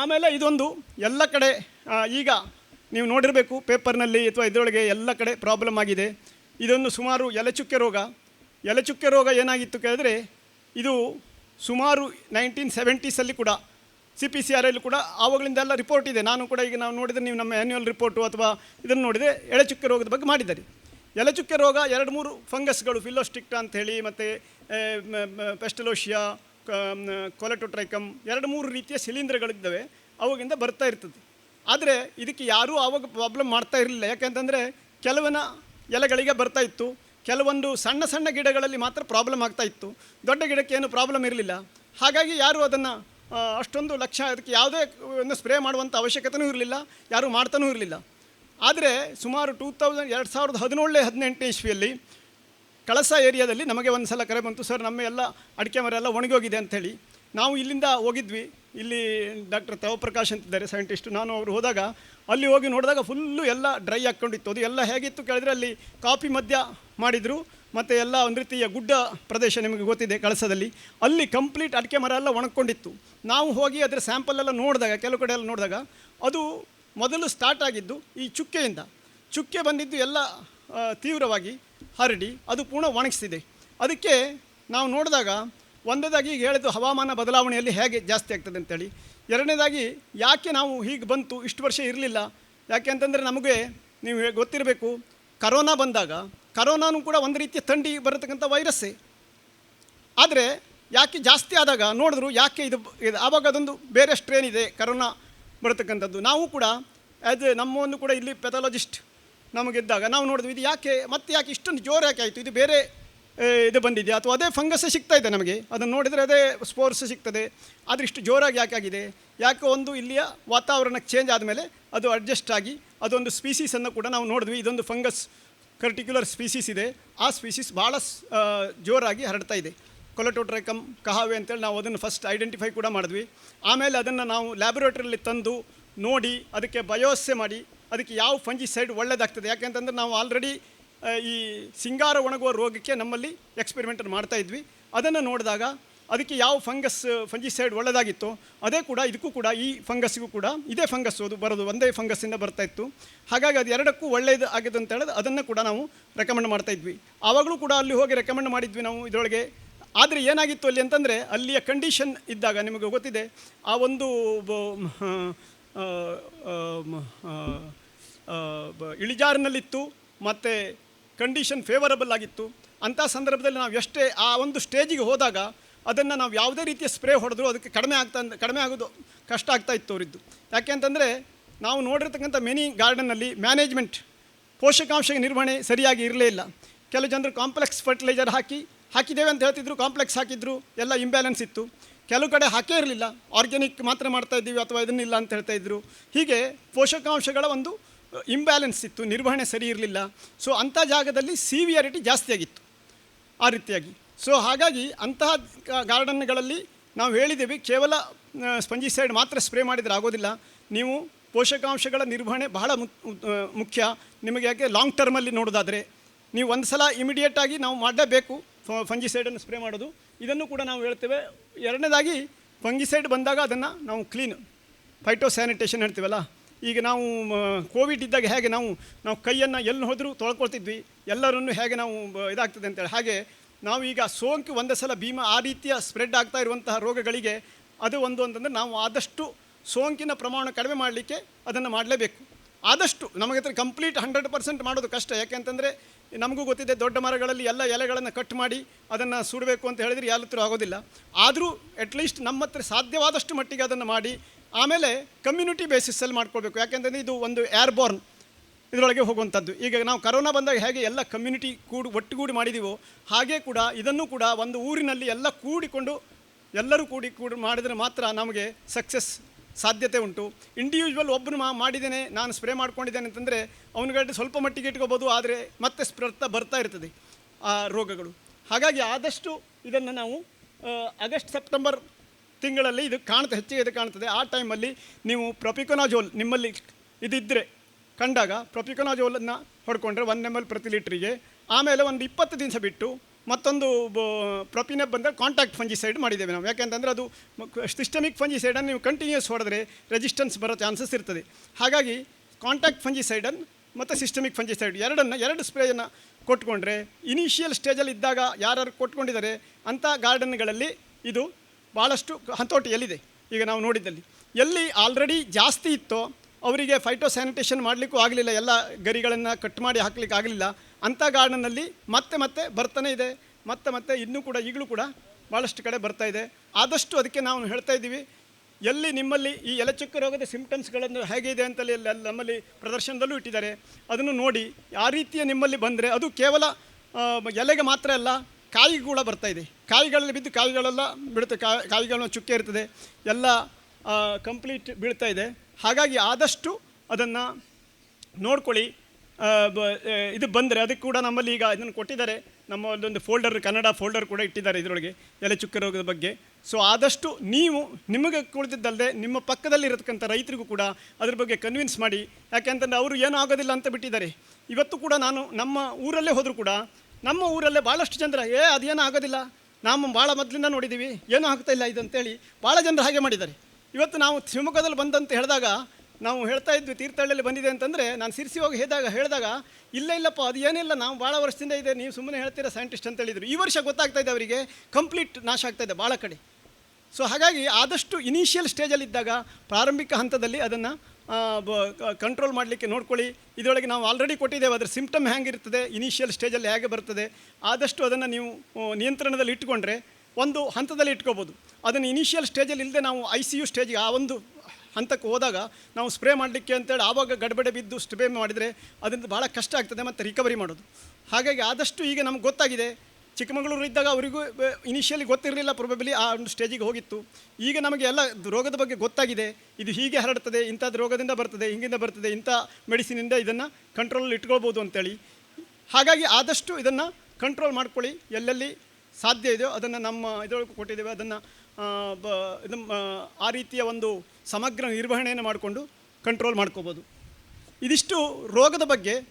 ಆಮೇಲೆ ಇದೊಂದು ಎಲ್ಲ ಕಡೆ ಈಗ ನೀವು ನೋಡಿರಬೇಕು ಪೇಪರ್ನಲ್ಲಿ ಅಥವಾ ಇದರೊಳಗೆ ಎಲ್ಲ ಕಡೆ ಪ್ರಾಬ್ಲಮ್ ಆಗಿದೆ. ಇದೊಂದು ಸುಮಾರು ಎಲೆಚುಕ್ಕೆ ರೋಗ. ಎಲೆಚುಕ್ಕೆ ರೋಗ ಏನಾಗಿತ್ತು ಕೇಳಿದ್ರೆ, ಇದು ಸುಮಾರು ನೈನ್ಟೀನ್ ಸೆವೆಂಟೀಸಲ್ಲಿ ಕೂಡ ಸಿ ಪಿ ಸಿ ಆರ್ ಅಲ್ಲಿ ಕೂಡ ಆವಾಗಲಿಂದೆಲ್ಲ ರಿಪೋರ್ಟ್ ಇದೆ. ನಾನು ಕೂಡ ಈಗ ನಾವು ನೋಡಿದರೆ ನೀವು ನಮ್ಮ ಆ್ಯನ್ಯುವಲ್ ರಿಪೋರ್ಟು ಅಥವಾ ಇದನ್ನು ನೋಡಿದರೆ ಎಳೆಚುಕ್ಕೆ ರೋಗದ ಬಗ್ಗೆ ಮಾಡಿದ್ದಾರೆ. ಎಲೆಚುಕ್ಕೆ ರೋಗ ಎರಡು ಮೂರು ಫಂಗಸ್ಗಳು ಫಿಲೋಸ್ಟಿಕ್ಟಾ ಅಂತ ಹೇಳಿ, ಮತ್ತು ಪೆಸ್ಟಲೋಷಿಯಾ ಕೊಲೆಟೋಟ್ರೈಕಮ್ ಎರಡು ಮೂರು ರೀತಿಯ ಶಿಲೀಂಧ್ರಗಳಿದ್ದಾವೆ ಅವಾಗಿಂದ ಬರ್ತಾ ಇರ್ತದೆ. ಆದರೆ ಇದಕ್ಕೆ ಯಾರೂ ಆವಾಗ ಪ್ರಾಬ್ಲಮ್ ಮಾಡ್ತಾ ಇರಲಿಲ್ಲ. ಯಾಕೆಂತಂದರೆ ಕೆಲವನ ಎಲೆಗಳಿಗೆ ಬರ್ತಾ ಇತ್ತು, ಕೆಲವೊಂದು ಸಣ್ಣ ಸಣ್ಣ ಗಿಡಗಳಲ್ಲಿ ಮಾತ್ರ ಪ್ರಾಬ್ಲಮ್ ಆಗ್ತಾ ಇತ್ತು, ದೊಡ್ಡ ಗಿಡಕ್ಕೆ ಏನು ಪ್ರಾಬ್ಲಮ್ ಇರಲಿಲ್ಲ. ಹಾಗಾಗಿ ಯಾರು ಅದನ್ನು ಅಷ್ಟೊಂದು ಲಕ್ಷ, ಅದಕ್ಕೆ ಯಾವುದೇ ಒಂದು ಸ್ಪ್ರೇ ಮಾಡುವಂಥ ಅವಶ್ಯಕತೆಯೂ ಇರಲಿಲ್ಲ, ಯಾರೂ ಮಾಡ್ತಾನೂ ಇರಲಿಲ್ಲ. ಆದರೆ ಸುಮಾರು ಟೂ ತೌಸಂಡ್, ಎರಡು ಸಾವಿರದ ಹದಿನೇಳನೇ, ಹದಿನೆಂಟನೇ ಇಸ್ವಿಯಲ್ಲಿ ಕಳಸ ಏರಿಯಾದಲ್ಲಿ ನಮಗೆ ಒಂದು ಸಲ ಕರೆ ಬಂತು, ಸರ್, ನಮ್ಮ ಎಲ್ಲ ಅಡಿಕೆ ಮರ ಎಲ್ಲ ಒಣಗೋಗಿದೆ ಅಂಥೇಳಿ ನಾವು ಇಲ್ಲಿಂದ ಹೋಗಿದ್ವಿ. ಇಲ್ಲಿ ಡಾಕ್ಟರ್ ತವಪ್ರಕಾಶ್ ಅಂತಿದ್ದಾರೆ, ಸೈಂಟಿಸ್ಟು. ನಾನು ಅವರು ಹೋದಾಗ ಅಲ್ಲಿ ಹೋಗಿ ನೋಡಿದಾಗ ಫುಲ್ಲು ಎಲ್ಲ ಡ್ರೈ ಹಾಕ್ಕೊಂಡಿತ್ತು ಅದು ಎಲ್ಲ ಹೇಗಿತ್ತು ಕೇಳಿದ್ರೆ ಅಲ್ಲಿ ಕಾಫಿ ಮಧ್ಯ ಮಾಡಿದರು. ಮತ್ತು ಎಲ್ಲ ಒಂದು ರೀತಿಯ ಗುಡ್ಡ ಪ್ರದೇಶ ನಿಮಗೆ ಗೊತ್ತಿದೆ ಕಳಸದಲ್ಲಿ. ಅಲ್ಲಿ ಕಂಪ್ಲೀಟ್ ಅಡಿಕೆ ಮರ ಎಲ್ಲ ಒಣಕೊಂಡಿತ್ತು ನಾವು ಹೋಗಿ ಅದರ ಸ್ಯಾಂಪಲ್ ಎಲ್ಲ ನೋಡಿದಾಗ, ಕೆಲವು ಕಡೆ ಎಲ್ಲ ನೋಡಿದಾಗ, ಅದು ಮೊದಲು ಸ್ಟಾರ್ಟ್ ಆಗಿದ್ದು ಈ ಚುಕ್ಕೆಯಿಂದ. ಚುಕ್ಕೆ ಬಂದಿದ್ದು ಎಲ್ಲ ತೀವ್ರವಾಗಿ ಹರಡಿ ಅದು ಪೂರ್ಣ ಒಣಗಿಸ್ತಿದೆ ಅದಕ್ಕೆ ನಾವು ನೋಡಿದಾಗ ಒಂದೇದಾಗಿ ಈಗ ಹೇಳಿದ್ದು ಹವಾಮಾನ ಬದಲಾವಣೆಯಲ್ಲಿ ಹೇಗೆ ಜಾಸ್ತಿ ಆಗ್ತದೆ ಅಂತೇಳಿ. ಎರಡನೇದಾಗಿ ಯಾಕೆ ನಾವು ಹೀಗೆ ಬಂತು, ಇಷ್ಟು ವರ್ಷ ಇರಲಿಲ್ಲ. ಯಾಕೆ ಅಂತಂದರೆ ನಮಗೆ ನೀವು ಗೊತ್ತಿರಬೇಕು, ಕರೋನಾ ಬಂದಾಗ, ಕರೋನಾನು ಕೂಡ ಒಂದು ರೀತಿಯ ಥಂಡಿ ಬರತಕ್ಕಂಥ ವೈರಸ್ಸೇ. ಆದರೆ ಯಾಕೆ ಜಾಸ್ತಿ ಆದಾಗ ನೋಡಿದ್ರು ಯಾಕೆ ಇದು ಇದು ಆವಾಗ ಅದೊಂದು ಬೇರೆ ಸ್ಟ್ರೇನ್ ಇದೆ, ಕರೋನಾ ಬರತಕ್ಕಂಥದ್ದು. ನಾವು ಕೂಡ ಆ್ಯಸ್ ನಮ್ಮ ಒಂದು ಕೂಡ ಇಲ್ಲಿ ಪೆಥಾಲಜಿಸ್ಟ್ ನಮಗಿದ್ದಾಗ ನಾವು ನೋಡಿದ್ವಿ ಇದು ಯಾಕೆ, ಮತ್ತೆ ಯಾಕೆ ಇಷ್ಟೊಂದು ಜೋರು ಯಾಕೆ ಆಯಿತು? ಇದು ಬೇರೆ ಇದು ಬಂದಿದೆಯಾ ಅಥವಾ ಅದೇ ಫಂಗಸ್ ಸಿಗ್ತಾ ಇದೆ ನಮಗೆ. ಅದನ್ನು ನೋಡಿದರೆ ಅದೇ ಸ್ಪೋರ್ಸ್ ಸಿಗ್ತದೆ. ಆದರೆ ಇಷ್ಟು ಜೋರಾಗಿ ಯಾಕೆ ಆಗಿದೆ? ಯಾಕೆ ಒಂದು ಇಲ್ಲಿಯ ವಾತಾವರಣಕ್ಕೆ ಚೇಂಜ್ ಆದಮೇಲೆ ಅದು ಅಡ್ಜಸ್ಟ್ ಆಗಿ ಅದೊಂದು ಸ್ಪೀಸೀಸನ್ನು ಕೂಡ ನಾವು ನೋಡಿದ್ವಿ. ಇದೊಂದು ಫಂಗಸ್ ಪರ್ಟಿಕ್ಯುಲರ್ ಸ್ಪೀಸೀಸ್ ಇದೆ. ಆ ಸ್ಪೀಸೀಸ್ ಭಾಳ ಜೋರಾಗಿ ಹರಡ್ತಾ ಇದೆ. ಕೊಲಟೋಟ್ರೆಕಮ್ ಕಹಾವೆ ಅಂತೇಳಿ ನಾವು ಅದನ್ನು ಫಸ್ಟ್ ಐಡೆಂಟಿಫೈ ಕೂಡ ಮಾಡಿದ್ವಿ. ಆಮೇಲೆ ಅದನ್ನು ನಾವು ಲ್ಯಾಬೊರೇಟ್ರಿಯಲ್ಲಿ ತಂದು ನೋಡಿ, ಅದಕ್ಕೆ ಬಯೋಸೆ ಮಾಡಿ ಅದಕ್ಕೆ ಯಾವ ಫಂಜಿಸೈಡ್ ಒಳ್ಳೆಯದಾಗ್ತದೆ ಯಾಕೆಂತಂದರೆ ನಾವು ಆಲ್ರೆಡಿ ಈ ಸಿಂಗಾರ ಒಣಗುವ ರೋಗಕ್ಕೆ ನಮ್ಮಲ್ಲಿ ಎಕ್ಸ್ಪೆರಿಮೆಂಟನ್ನು ಮಾಡ್ತಾ ಇದ್ವಿ. ಅದನ್ನು ನೋಡಿದಾಗ ಅದಕ್ಕೆ ಯಾವ ಫಂಗಸ್ ಫಂಜಿಸೈಡ್ ಒಳ್ಳೆಯದಾಗಿತ್ತು ಅದೇ ಕೂಡ ಇದಕ್ಕೂ ಕೂಡ ಈ ಫಂಗಸ್ಗೂ ಕೂಡ ಇದೇ ಫಂಗಸ್ ಅದು ಬರೋದು, ಒಂದೇ ಫಂಗಸ್ಸಿಂದ ಬರ್ತಾ ಇತ್ತು. ಹಾಗಾಗಿ ಅದು ಎರಡಕ್ಕೂ ಒಳ್ಳೆಯದು ಆಗಿದೆ ಅಂತ ಹೇಳಿದ್ರೆ ಅದನ್ನು ಕೂಡ ನಾವು ರೆಕಮೆಂಡ್ ಮಾಡ್ತಾ ಇದ್ವಿ. ಆವಾಗಲೂ ಕೂಡ ಅಲ್ಲಿ ಹೋಗಿ ರೆಕಮೆಂಡ್ ಮಾಡಿದ್ವಿ ನಾವು ಇದರೊಳಗೆ. ಆದರೆ ಏನಾಗಿತ್ತು ಅಲ್ಲಿ ಅಂತಂದರೆ ಅಲ್ಲಿಯ ಕಂಡೀಷನ್ ಇದ್ದಾಗ ನಿಮಗೆ ಗೊತ್ತಿದೆ, ಆ ಒಂದು ಇಳಿಜಾರಿನಲ್ಲಿತ್ತು, ಮತ್ತು ಕಂಡೀಷನ್ ಫೇವರಬಲ್ ಆಗಿತ್ತು. ಅಂಥ ಸಂದರ್ಭದಲ್ಲಿ ನಾವು ಎಷ್ಟೇ ಆ ಒಂದು ಸ್ಟೇಜಿಗೆ ಹೋದಾಗ ಅದನ್ನು ನಾವು ಯಾವುದೇ ರೀತಿಯ ಸ್ಪ್ರೇ ಹೊಡೆದ್ರು ಅದಕ್ಕೆ ಕಡಿಮೆ ಆಗ್ತಾ, ಕಡಿಮೆ ಆಗೋದು ಕಷ್ಟ ಆಗ್ತಾ ಇತ್ತು ಅವರಿದ್ದು. ಯಾಕೆ ಅಂತಂದರೆ ನಾವು ನೋಡಿರ್ತಕ್ಕಂಥ ಮೆನಿ ಗಾರ್ಡನ್ನಲ್ಲಿ ಮ್ಯಾನೇಜ್ಮೆಂಟ್ ಪೋಷಕಾಂಶ ನಿರ್ವಹಣೆ ಸರಿಯಾಗಿ ಇರಲೇ ಇಲ್ಲ. ಕೆಲವು ಜನರು ಕಾಂಪ್ಲೆಕ್ಸ್ ಫರ್ಟಿಲೈಸರ್ ಹಾಕಿ, ಹಾಕಿದ್ದೇವೆ ಅಂತ ಹೇಳ್ತಿದ್ರು ಕಾಂಪ್ಲೆಕ್ಸ್ ಹಾಕಿದ್ರು, ಎಲ್ಲ ಇಂಬ್ಯಾಲೆನ್ಸ್ ಇತ್ತು. ಕೆಲವು ಕಡೆ ಹಾಕೇ ಇರಲಿಲ್ಲ. ಆರ್ಗ್ಯಾನಿಕ್ ಮಾತ್ರ ಮಾಡ್ತಾ ಇದ್ದೀವಿ ಅಥವಾ ಇದನ್ನಿಲ್ಲ ಅಂತ ಹೇಳ್ತಾ ಇದ್ರು. ಹೀಗೆ ಪೋಷಕಾಂಶಗಳ ಒಂದು ಇಂಬ್ಯಾಲೆನ್ಸ್ ಇತ್ತು, ನಿರ್ವಹಣೆ ಸರಿ ಇರಲಿಲ್ಲ. ಸೊ ಅಂಥ ಜಾಗದಲ್ಲಿ ಸಿವಿಯಾರಿಟಿ ಜಾಸ್ತಿ ಆಗಿತ್ತು. ಆ ರೀತಿಯಾಗಿ. ಸೊ ಹಾಗಾಗಿ ಅಂತಹ ಗಾರ್ಡನ್ಗಳಲ್ಲಿ ನಾವು ಹೇಳಿದ್ದೀವಿ, ಕೇವಲ ಸ್ಪಂಜಿ ಸೈಡ್ ಮಾತ್ರ ಸ್ಪ್ರೇ ಮಾಡಿದರೆ ಆಗೋದಿಲ್ಲ. ನೀವು ಪೋಷಕಾಂಶಗಳ ನಿರ್ವಹಣೆ ಬಹಳ ಮುಖ್ಯ. ನಿಮಗೆ ಯಾಕೆ ಲಾಂಗ್ ಟರ್ಮಲ್ಲಿ ನೋಡೋದಾದರೆ, ನೀವು ಒಂದು ಸಲ ಇಮಿಡಿಯೇಟಾಗಿ ನಾವು ಮಾಡಲೇಬೇಕು. ಫಂಜಿಸೈಡನ್ನು ಸ್ಪ್ರೇ ಮಾಡೋದು. ಇದನ್ನು ಕೂಡ ನಾವು ಹೇಳ್ತೇವೆ. ಎರಡನೇದಾಗಿ ಫಂಗಿಸೈಡ್ ಬಂದಾಗ ಅದನ್ನು ನಾವು ಕ್ಲೀನ್ ಫೈಟೋ ಸ್ಯಾನಿಟೇಷನ್ ಹೇಳ್ತೀವಲ್ಲ. ಈಗ ನಾವು ಕೋವಿಡ್ ಇದ್ದಾಗ ಹೇಗೆ ನಾವು ನಾವು ಕೈಯನ್ನು ಎಲ್ಲಿ ಹೋದರೂ ತೊಳ್ಕೊಳ್ತಿದ್ವಿ. ಎಲ್ಲರನ್ನು ಹೇಗೆ ನಾವು ಇದಾಗ್ತದೆ ಅಂತೇಳಿ. ಹಾಗೆ ನಾವು ಈಗ ಸೋಂಕು ಒಂದೇ ಸಲ ಭೀಮ ಆ ರೀತಿಯ ಸ್ಪ್ರೆಡ್ ಆಗ್ತಾ ಇರುವಂತಹ ರೋಗಗಳಿಗೆ ಅದು ಒಂದು ಅಂತಂದರೆ ನಾವು ಆದಷ್ಟು ಸೋಂಕಿನ ಪ್ರಮಾಣ ಕಡಿಮೆ ಮಾಡಲಿಕ್ಕೆ ಅದನ್ನು ಮಾಡಲೇಬೇಕು. ಆದಷ್ಟು ನಮಗೆ ಕಂಪ್ಲೀಟ್ ಹಂಡ್ರೆಡ್ ಪರ್ಸೆಂಟ್ ಮಾಡೋದು ಕಷ್ಟ. ಯಾಕೆಂತಂದರೆ ನಮಗೂ ಗೊತ್ತಿದೆ ದೊಡ್ಡ ಮರಗಳಲ್ಲಿ ಎಲ್ಲ ಎಲೆಗಳನ್ನು ಕಟ್ ಮಾಡಿ ಅದನ್ನು ಸುಡಬೇಕು ಅಂತ ಹೇಳಿದರೆ ಯಾರ ಆಗೋದಿಲ್ಲ. ಆದರೂ ಅಟ್ಲೀಸ್ಟ್ ನಮ್ಮ ಹತ್ರ ಸಾಧ್ಯವಾದಷ್ಟು ಮಟ್ಟಿಗೆ ಅದನ್ನು ಮಾಡಿ, ಆಮೇಲೆ ಕಮ್ಯುನಿಟಿ ಬೇಸಿಸಲ್ಲಿ ಮಾಡ್ಕೊಳ್ಬೇಕು. ಯಾಕೆಂತಂದರೆ ಇದು ಒಂದು ಏರ್ಬೋರ್ನ್ ಇದರೊಳಗೆ ಹೋಗುವಂಥದ್ದು. ಈಗ ನಾವು ಕರೋನಾ ಬಂದಾಗ ಹೇಗೆ ಎಲ್ಲ ಕಮ್ಯುನಿಟಿ ಕೂಡಿ ಒಟ್ಟುಗೂಡಿ ಮಾಡಿದ್ದೀವೋ ಹಾಗೆ ಕೂಡ ಇದನ್ನು ಕೂಡ ಒಂದು ಊರಿನಲ್ಲಿ ಎಲ್ಲ ಕೂಡಿಕೊಂಡು ಎಲ್ಲರೂ ಕೂಡಿ ಕೂಡಿ ಮಾಡಿದರೆ ಮಾತ್ರ ನಮಗೆ ಸಕ್ಸಸ್ ಸಾಧ್ಯತೆ ಉಂಟು. ಇಂಡಿವಿಜುವಲ್ ಒಬ್ಬನು ಮಾ ಮಾಡಿದ್ದೇನೆ, ನಾನು ಸ್ಪ್ರೇ ಮಾಡ್ಕೊಂಡಿದ್ದೇನೆ ಅಂತಂದರೆ ಅವನಿಗೆ ಸ್ವಲ್ಪ ಮಟ್ಟಿಗೆ ಇಟ್ಕೋಬೋದು, ಆದರೆ ಮತ್ತೆ ಸ್ಪ್ರೆಡ್ತಾ ಬರ್ತಾ ಇರ್ತದೆ ಆ ರೋಗಗಳು. ಹಾಗಾಗಿ ಆದಷ್ಟು ಇದನ್ನು ನಾವು ಆಗಸ್ಟ್, ಸೆಪ್ಟೆಂಬರ್ ತಿಂಗಳಲ್ಲಿ ಇದು ಕಾಣ್ತಾ ಹೆಚ್ಚಿಗೆ ಇದು ಕಾಣ್ತದೆ ಆ ಟೈಮಲ್ಲಿ ನೀವು ಪ್ರೊಪಿಕೊನಾಜೋಲ್ ನಿಮ್ಮಲ್ಲಿ ಇದಿದ್ದರೆ ಕಂಡಾಗ ಪ್ರೊಪಿಕೊನಾಜೋಲನ್ನು ಹೊಡ್ಕೊಂಡ್ರೆ ಒನ್ ಎಂ ಎಲ್ ಪ್ರತಿ ಲೀಟ್ರಿಗೆ, ಆಮೇಲೆ ಒಂದು ಇಪ್ಪತ್ತು ದಿವಸ ಬಿಟ್ಟು ಮತ್ತೊಂದು ಪ್ರೊಪಿನಬ್ ಬಂದರೆ ಕಾಂಟ್ಯಾಕ್ಟ್ ಫಂಜಿಸೈಡ್ ಮಾಡಿದ್ದೇವೆ ನಾವು. ಯಾಕೆಂತಂದರೆ ಅದು ಸಿಸ್ಟಮಿಕ್ ಫಂಜಿಸೈಡನ್ನು ನೀವು ಕಂಟಿನ್ಯೂಸ್ ಹೊಡೆದ್ರೆ ರೆಸಿಸ್ಟೆನ್ಸ್ ಬರೋ ಚಾನ್ಸಸ್ ಇರ್ತದೆ. ಹಾಗಾಗಿ ಕಾಂಟ್ಯಾಕ್ಟ್ ಫಂಜಿಸೈಡನ್ ಮತ್ತು ಸಿಸ್ಟಮಿಕ್ ಫಂಜಿಸೈಡ್ ಎರಡನ್ನು, ಎರಡು ಸ್ಪ್ರೇಯನ್ನು ಕೊಟ್ಕೊಂಡ್ರೆ ಇನಿಷಿಯಲ್ ಸ್ಟೇಜಲ್ಲಿ ಇದ್ದಾಗ ಯಾರು ಕೊಟ್ಕೊಂಡಿದ್ದಾರೆ ಅಂಥ ಗಾರ್ಡನ್ಗಳಲ್ಲಿ ಇದು ಭಾಳಷ್ಟು ಹತೋಟಿಯಲ್ಲಿದೆ. ಈಗ ನಾವು ನೋಡಿದ್ದಲ್ಲಿ. ಎಲ್ಲಿ ಆಲ್ರೆಡಿ ಜಾಸ್ತಿ ಇತ್ತೋ ಅವರಿಗೆ ಫೈಟೋ ಸ್ಯಾನಿಟೇಷನ್ ಮಾಡಲಿಕ್ಕೂ ಆಗಲಿಲ್ಲ, ಎಲ್ಲ ಗರಿಗಳನ್ನು ಕಟ್ ಮಾಡಿ ಹಾಕ್ಲಿಕ್ಕೆ ಆಗಲಿಲ್ಲ ಅಂಥ ಗಾರ್ಡನ್ನಲ್ಲಿ ಮತ್ತೆ ಮತ್ತೆ ಬರ್ತಾನೆ ಇದೆ. ಮತ್ತೆ ಮತ್ತೆ ಇನ್ನೂ ಕೂಡ, ಈಗಲೂ ಕೂಡ ಭಾಳಷ್ಟು ಕಡೆ ಬರ್ತಾ ಇದೆ. ಆದಷ್ಟು ಅದಕ್ಕೆ ನಾವು ಹೇಳ್ತಾ ಇದ್ದೀವಿ, ಎಲ್ಲಿ ನಿಮ್ಮಲ್ಲಿ ಈ ಎಲೆಚುಕ್ಕ ರೋಗದ ಸಿಂಪ್ಟಮ್ಸ್ಗಳನ್ನು ಇದೆ ಅಂತಲ್ಲಿ ಎಲ್ಲ ನಮ್ಮಲ್ಲಿ ಪ್ರದರ್ಶನದಲ್ಲೂ ಇಟ್ಟಿದ್ದಾರೆ. ಅದನ್ನು ನೋಡಿ, ಆ ರೀತಿಯ ನಿಮ್ಮಲ್ಲಿ ಬಂದರೆ ಅದು ಕೇವಲ ಎಲೆಗೆ ಮಾತ್ರ ಅಲ್ಲ, ಕಾಯಿ ಕೂಡ ಬರ್ತಾ ಇದೆ. ಕಾಯಿಗಳಲ್ಲಿ ಬಿದ್ದು ಕಾಯಿಗಳೆಲ್ಲ ಬಿಡುತ್ತೆ ಕಾಯಿ ಕಾಯಿಗಳ ಚುಕ್ಕೆ ಇರ್ತದೆ. ಎಲ್ಲ ಕಂಪ್ಲೀಟ್ ಬೀಳ್ತಾ ಇದೆ. ಹಾಗಾಗಿ ಆದಷ್ಟು ಅದನ್ನು ನೋಡ್ಕೊಳ್ಳಿ. ಇದು ಬಂದರೆ ಅದಕ್ಕೆ ಕೂಡ ನಮ್ಮಲ್ಲಿ ಈಗ ಇದನ್ನು ಕೊಟ್ಟಿದ್ದಾರೆ. ನಮ್ಮ ಒಂದು ಫೋಲ್ಡರ್, ಕನ್ನಡ ಫೋಲ್ಡರ್ ಕೂಡ ಇಟ್ಟಿದ್ದಾರೆ ಇದರೊಳಗೆ ಎಲೆ ಚುಕ್ಕ ರೋಗದ ಬಗ್ಗೆ. ಸೊ ಆದಷ್ಟು ನೀವು, ನಿಮಗೆ ಕುಳಿತಿದ್ದಲ್ಲದೆ ನಿಮ್ಮ ಪಕ್ಕದಲ್ಲಿ ಇರತಕ್ಕಂಥ ರೈತರಿಗೂ ಕೂಡ ಅದ್ರ ಬಗ್ಗೆ ಕನ್ವಿನ್ಸ್ ಮಾಡಿ. ಯಾಕೆಂತಂದರೆ ಅವರು ಏನೂ ಆಗೋದಿಲ್ಲ ಅಂತ ಬಿಟ್ಟಿದ್ದಾರೆ. ಇವತ್ತು ಕೂಡ ನಾನು ನಮ್ಮ ಊರಲ್ಲೇ ಹೋದರೂ ಕೂಡ, ನಮ್ಮ ಊರಲ್ಲೇ ಭಾಳಷ್ಟು ಜನರ, ಏ, ಅದೇನೂ ಆಗೋದಿಲ್ಲ. ನಾವು ಭಾಳ ಮೊದಲಿಂದ ನೋಡಿದ್ದೀವಿ ಏನೂ ಆಗ್ತಾ ಇಲ್ಲ ಇದು ಅಂತೇಳಿ ಭಾಳ ಜನರು ಹಾಗೆ ಮಾಡಿದ್ದಾರೆ. ಇವತ್ತು ನಾವು ಶಿವಮೊಗ್ಗದಲ್ಲಿ ಬಂದಂತ ಹೇಳಿದಾಗ ನಾವು ಹೇಳ್ತಾ ಇದ್ವಿ ತೀರ್ಥಹಳ್ಳಿಯಲ್ಲಿ ಬಂದಿದೆ ಅಂತಂದರೆ ನಾನು ಸಿರ್ಸಿ ಹೋಗಿ ಹೇಳಿದಾಗ ಹೇಳಿದಾಗ, ಇಲ್ಲ, ಇಲ್ಲಪ್ಪ, ಅದು ಏನಿಲ್ಲ ನಾವು ಭಾಳ ವರ್ಷದಿಂದ ಇದೆ, ನೀವು ಸುಮ್ಮನೆ ಹೇಳ್ತೀರ ಸೈಂಟಿಸ್ಟ್ ಅಂತ ಹೇಳಿದರು. ಈ ವರ್ಷ ಗೊತ್ತಾಗ್ತಾ ಇದೆ ಅವರಿಗೆ, ಕಂಪ್ಲೀಟ್ ನಾಶ ಆಗ್ತಾ ಇದೆ ಭಾಳ ಕಡೆ. ಸೊ ಹಾಗಾಗಿ ಆದಷ್ಟು ಇನಿಷಿಯಲ್ ಸ್ಟೇಜಲ್ಲಿದ್ದಾಗ ಪ್ರಾರಂಭಿಕ ಹಂತದಲ್ಲಿ ಅದನ್ನು ಕಂಟ್ರೋಲ್ ಮಾಡಲಿಕ್ಕೆ ನೋಡ್ಕೊಳ್ಳಿ. ಇದರೊಳಗೆ ನಾವು ಆಲ್ರೆಡಿ ಕೊಟ್ಟಿದ್ದೇವೆ, ಅದರ ಸಿಂಪ್ಟಮ್ ಹೇಗಿರ್ತದೆ ಇನಿಷಿಯಲ್ ಸ್ಟೇಜಲ್ಲಿ ಹೇಗೆ ಬರ್ತದೆ, ಆದಷ್ಟು ಅದನ್ನು ನೀವು ನಿಯಂತ್ರಣದಲ್ಲಿ ಇಟ್ಕೊಂಡ್ರೆ ಒಂದು ಹಂತದಲ್ಲಿ ಇಟ್ಕೋಬೋದು. ಅದನ್ನು ಇನಿಷಿಯಲ್ ಸ್ಟೇಜಲ್ಲಿ ಇಲ್ಲದೆ ನಾವು ಐ ಸಿ ಯು ಸ್ಟೇಜ್ಗೆ ಆ ಒಂದು ಹಂತಕ್ಕೆ ಹೋದಾಗ ನಾವು ಸ್ಪ್ರೇ ಮಾಡಲಿಕ್ಕೆ ಅಂತೇಳಿ ಆವಾಗ ಗಡಬಡೆ ಬಿದ್ದು ಸ್ಪ್ರೇ ಮಾಡಿದರೆ ಅದರಿಂದ ಭಾಳ ಕಷ್ಟ ಆಗ್ತದೆ ಮತ್ತು ರಿಕವರಿ ಮಾಡೋದು. ಹಾಗಾಗಿ ಆದಷ್ಟು ಈಗ ನಮ್ಗೆ ಗೊತ್ತಾಗಿದೆ. ಚಿಕ್ಕಮಗಳೂರು ಇದ್ದಾಗ ಅವರಿಗೂ ಇನಿಷಿಯಲಿ ಗೊತ್ತಿರಲಿಲ್ಲ ಪ್ರೊಬೆಬಲಿ ಆ ಒಂದು ಸ್ಟೇಜಿಗೆ ಹೋಗಿತ್ತು. ಈಗ ನಮಗೆ ಎಲ್ಲ ರೋಗದ ಬಗ್ಗೆ ಗೊತ್ತಾಗಿದೆ. ಇದು ಹೀಗೆ ಹರಡ್ತದೆ ಇಂಥದ್ದು ರೋಗದಿಂದ ಬರ್ತದೆ, ಹಿಂಗಿಂದ ಬರ್ತದೆ, ಇಂಥ ಮೆಡಿಸಿನಿಂದ ಇದನ್ನು ಕಂಟ್ರೋಲಲ್ಲಿ ಇಟ್ಕೊಳ್ಬೋದು ಅಂತೇಳಿ. ಹಾಗಾಗಿ ಆದಷ್ಟು ಇದನ್ನು ಕಂಟ್ರೋಲ್ ಮಾಡ್ಕೊಳ್ಳಿ, ಎಲ್ಲೆಲ್ಲಿ ಸಾಧ್ಯ ಇದೆಯೋ ಅದನ್ನು ನಮ್ಮ ಇದರೊಳಗೆ ಕೊಟ್ಟಿದ್ದೇವೆ, ಅದನ್ನು ಬ ಇದು ಆ, ರೀತಿಯ ಒಂದು ಸಮಗ್ರ ನಿರ್ವಹಣೆಯನ್ನು ಮಾಡಿಕೊಂಡು ಕಂಟ್ರೋಲ್ ಮಾಡ್ಕೋಬೋದು. ಇದಿಷ್ಟು ರೋಗದ ಬಗ್ಗೆ